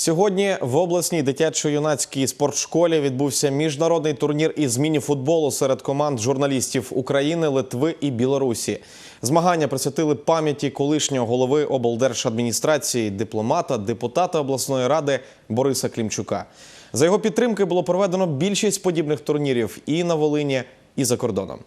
Сьогодні в обласній дитячо-юнацькій спортшколі відбувся міжнародний турнір із міні-футболу серед команд журналістів України, Литви і Білорусі. Змагання присвятили пам'яті колишнього голови облдержадміністрації, дипломата, депутата обласної ради Бориса Клімчука. За його підтримки було проведено більшість подібних турнірів і на Волині, і за кордоном.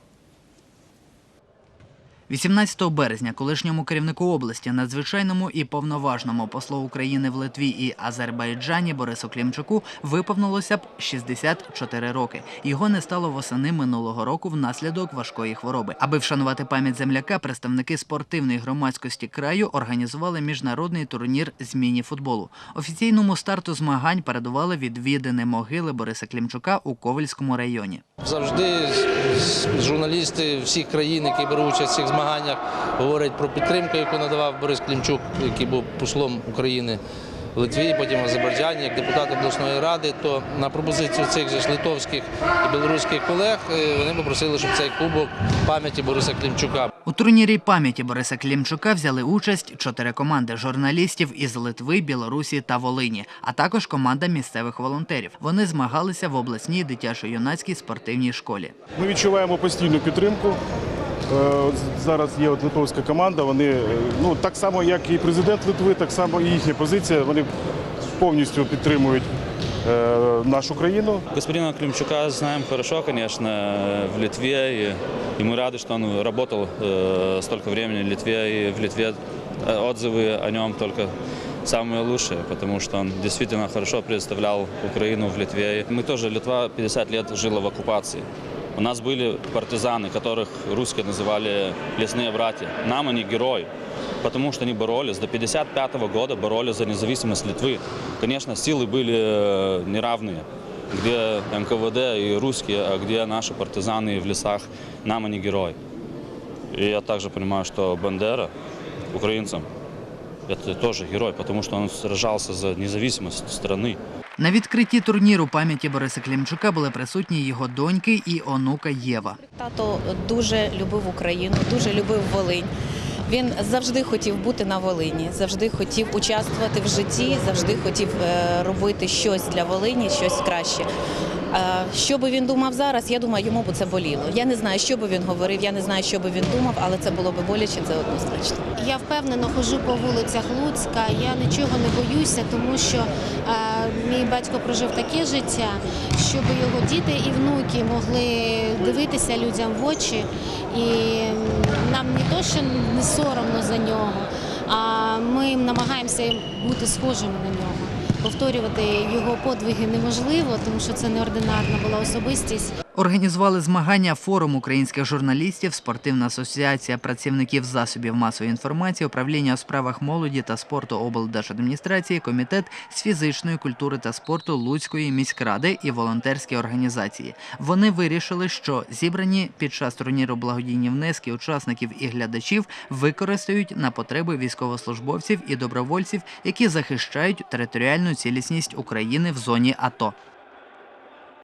18 березня колишньому керівнику області, надзвичайному і повноважному послу України в Литві і Азербайджані Борису Клімчуку виповнилося б 64 роки. Його не стало восени минулого року внаслідок важкої хвороби. Аби вшанувати пам'ять земляка, представники спортивної громадськості краю організували міжнародний турнір з міні-футболу. Офіційному старту змагань передували відвідини могили Бориса Клімчука у Ковальському районі. Завжди журналісти всіх країн, які беруть участь в цих змаганнях, говорять про підтримку, яку надавав Борис Клімчук, який був послом України в Литві, потім в Азербайджані, як депутат обласної ради. То на пропозицію цих же ж литовських і білоруських колег е, вони попросили, щоб цей кубок пам'яті Бориса Клімчука У турнірі пам'яті Бориса Клімчука взяли участь чотири команди журналістів із Литви, Білорусі та Волині, а також команда місцевих волонтерів. Вони змагалися в обласній дитячо-юнацькій спортивній школі. Ми відчуваємо постійну підтримку. Е, от Зараз є от литовська команда. Вони е, ну так само, як і президент Литви, так само і їхня позиція. Вони повністю підтримують е, нашу країну. Господина Климчука знаем хорошо, конечно, в Литве, и, и мы рады, что он работал э, столько времени в Литве, и в Литве э, отзывы о нем только самые лучшие, потому что он действительно хорошо представлял Украину в Литве. И Мы тоже, Литва 50 лет жила в оккупации. У нас были партизаны, которых русские называли лесные братья. Нам они герои, потому что они боролись. До 55 года боролись за независимость Литвы. Конечно, силы были э, неравные. Где НКВД и русские, а где наши партизаны в лесах, нам они герои. И я также понимаю, что Бандера украинцам это тоже герой, потому что он сражался за независимость страны. На відкритті турніру пам'яті Бориса Клімчука були присутні його доньки і онука Єва. Тато дуже любив Україну, дуже любив Волинь. Він завжди хотів бути на Волині, завжди хотів участвувати в житті, завжди хотів е, робити щось для Волині, щось краще. Е, Що би він думав зараз, я думаю, йому б це боліло. Я не знаю, що би він говорив, я не знаю, що би він думав, але це було б боляче, це однозначно. Я впевнено ходжу по вулицях Луцька. Я нічого не боюся, тому що е, мій батько прожив таке життя, щоб його діти і внуки могли дивитися людям в очі. І нам що не соромно за нього, а ми намагаємося бути схожими на нього. Повторювати його подвиги неможливо, тому що це неординарна була особистість. Організували змагання форум українських журналістів, спортивна асоціація працівників засобів масової інформації, управління у справах молоді та спорту облдержадміністрації, комітет з фізичної культури та спорту Луцької міськради і волонтерські організації. Вони вирішили, що зібрані під час турніру благодійні внески учасників і глядачів використають на потреби військовослужбовців і добровольців, які захищають територіальну цілісність України в зоні АТО.